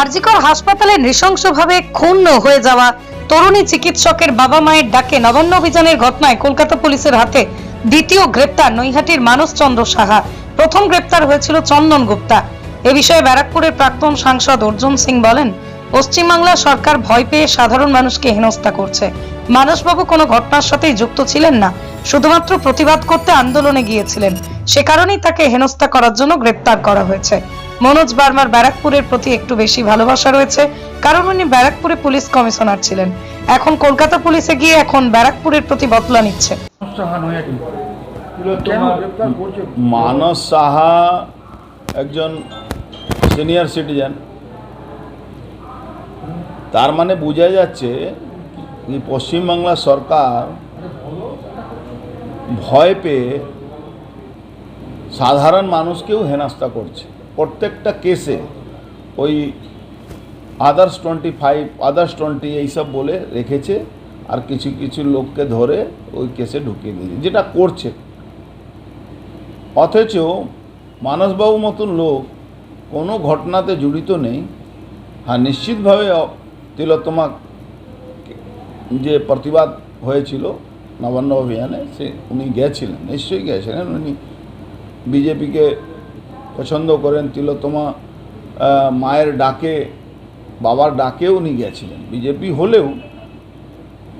আরজিকর হাসপাতালে নৃশংসভাবে খুন হয়ে যাওয়া তরুণী চিকিৎসকের বাবা মায়ের ডাকে নবান্ন অভিযানের ঘটনায় কলকাতা পুলিশের হাতে দ্বিতীয় গ্রেপ্তার নৈহাটির মানসচন্দ্র সাহা। প্রথম গ্রেপ্তার হয়েছিল চন্দন গুপ্তা। এ বিষয়ে ব্যারাকপুরের প্রাক্তন সাংসদ অর্জুন সিং বলেন, পশ্চিমবাংলা সরকার ভয় পেয়ে সাধারণ মানুষকে হেনস্থা করছে। মানসবাবু কোনো ঘটনার সাথেই যুক্ত ছিলেন না, শুধুমাত্র প্রতিবাদ করতে আন্দোলনে গিয়েছিলেন। সে কারণেই তাকে হেনস্থা করার জন্য গ্রেপ্তার করা হয়েছে। মনোজ বার্মার ব্যারাকপুরের প্রতি একটু বেশি ভালোবাসা রয়েছে কারণ উনি ব্যারাকপুরে পুলিশ কমিশনার ছিলেন। এখন কলকাতা পুলিশে গিয়ে এখন ব্যারাকপুরের প্রতি বদলা নিচ্ছে। মানস সাহা একজন সিনিয়র সিটিজেন। তার মানে বোঝা যাচ্ছে পশ্চিমবাংলা সরকার ভয় পেয়ে সাধারণ মানুষকেও হেনাস্তা করছে। প্রত্যেকটা কেসে ওই others twenty five others twenty এইসব বলে রেখেছে আর কিছু কিছু লোককে ধরে ওই কেসে ঢুকিয়ে দিয়েছে, যেটা করছে। অথচ মানসবাবু মতন লোক কোনো ঘটনাতে জড়িত নেই। হ্যাঁ নিশ্চিতভাবে তিলোত্তমা যে প্রতিবাদ হয়েছিল নবান্ন অভিযানে, সে উনি গেছিলেন, নিশ্চয়ই গেছিলেন। উনি বিজেপিকে পছন্দ করেন তিলোত্তমা মায়ের ডাকে, বাবার ডাকে উনি গেছিলেন। বিজেপি হলেও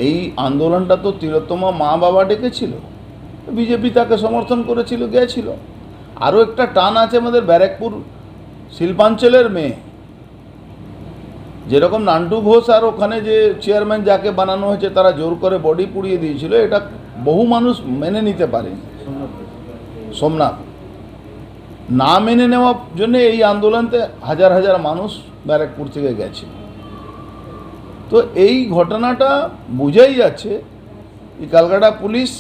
এই আন্দোলনটা তো তিলোত্তমা মা বাবা ডেকেছিল। বিজেপি তাকে সমর্থন করেছিল, গেছিল। আরও একটা টান আছে আমাদের ব্যারাকপুর শিল্পাঞ্চলের মেয়ে। যেরকম নান্টু ঘোষ আর ওখানে যে চেয়ারম্যান যাকে বানানো হয়েছে, তারা জোর করে বডি পুড়িয়ে দিয়েছিল, এটা বহু মানুষ মেনে নিতে পারেনি। সোমনাথ। না মেনে নেওয়ার জন্য এই আন্দোলনতে হাজার হাজার মানুষ ব্যারাকপুর থেকে গেছে। তো এই ঘটনাটা বোঝাই যাচ্ছে যে ক্যালকাটা পুলিশ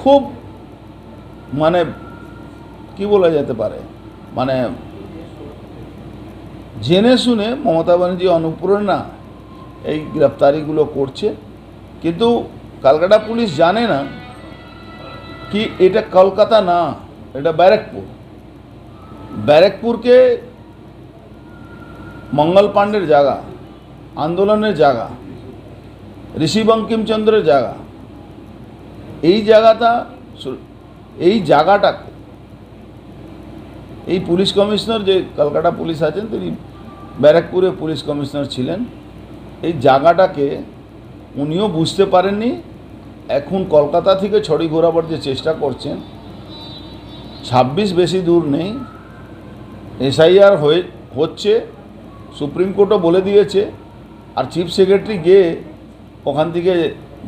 খুব মানে কি বলা যেতে পারে? মানে জেনে শুনে মমতা ব্যানার্জি অনুপ্রেরণা এই গ্রেপ্তারিগুলো করছে। কিন্তু কলকাতা পুলিশ জানে না কি এটা কলকাতা না, এটা ব্যারাকপুর। ব্যারাকপুরকে মঙ্গল পাণ্ডের জায়গা, আন্দোলনের জায়গা, ঋষি বঙ্কিমচন্দ্রের জায়গা, এই জায়গাটা এই জায়গাটাকে, এই পুলিশ কমিশনার যে কলকাতা পুলিশ আছেন, তিনি ব্যারাকপুরে পুলিশ কমিশনার ছিলেন, এই জায়গাটাকে উনিও বুঝতে পারেননি। এখন কলকাতা থেকে ছড়ি ঘোরাবার যে চেষ্টা করছেন, ছাব্বিশ বেশি দূর নেই। এসআইআর হয়ে হচ্ছে, সুপ্রিম কোর্টও বলে দিয়েছে, আর চিফ সেক্রেটারি গিয়ে ওখান থেকে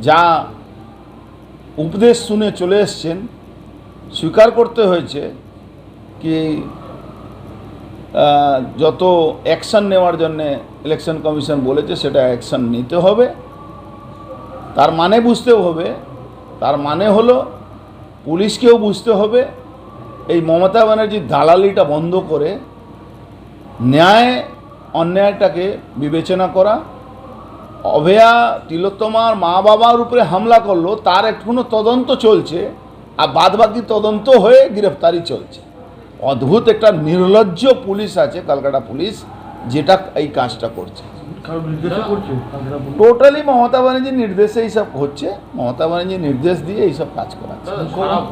যা উপদেশ শুনে চলে এসছেন, স্বীকার করতে হয়েছে কি যত অ্যাকশন নেওয়ার জন্য ইলেকশন কমিশন বলেছে সেটা অ্যাকশন নিতে হবে। তার মানে বুঝতে হবে, তার মানে হলো পুলিশকেও বুঝতে হবে এই মমতা ব্যানার্জির দালালিটা বন্ধ করে ন্যায় অন্যায়টাকে বিবেচনা করা অভয়া তিলোত্তমার মা বাবার উপরে হামলা করল তার এখনও তদন্ত চলছে আর বাদবাকি তদন্ত হয়ে গ্রেফতারি চলছে। অদ্ভুত একটা নির্লজ্জ পুলিশ আছে কলকাতা পুলিশ যেটা এই কাজটা করছে। কারও। টোটালি মমতা ব্যানার্জির নির্দেশে এইসব হচ্ছে মমতা ব্যানার্জির নির্দেশ দিয়ে এইসব কাজ করাচ্ছে খারাপ।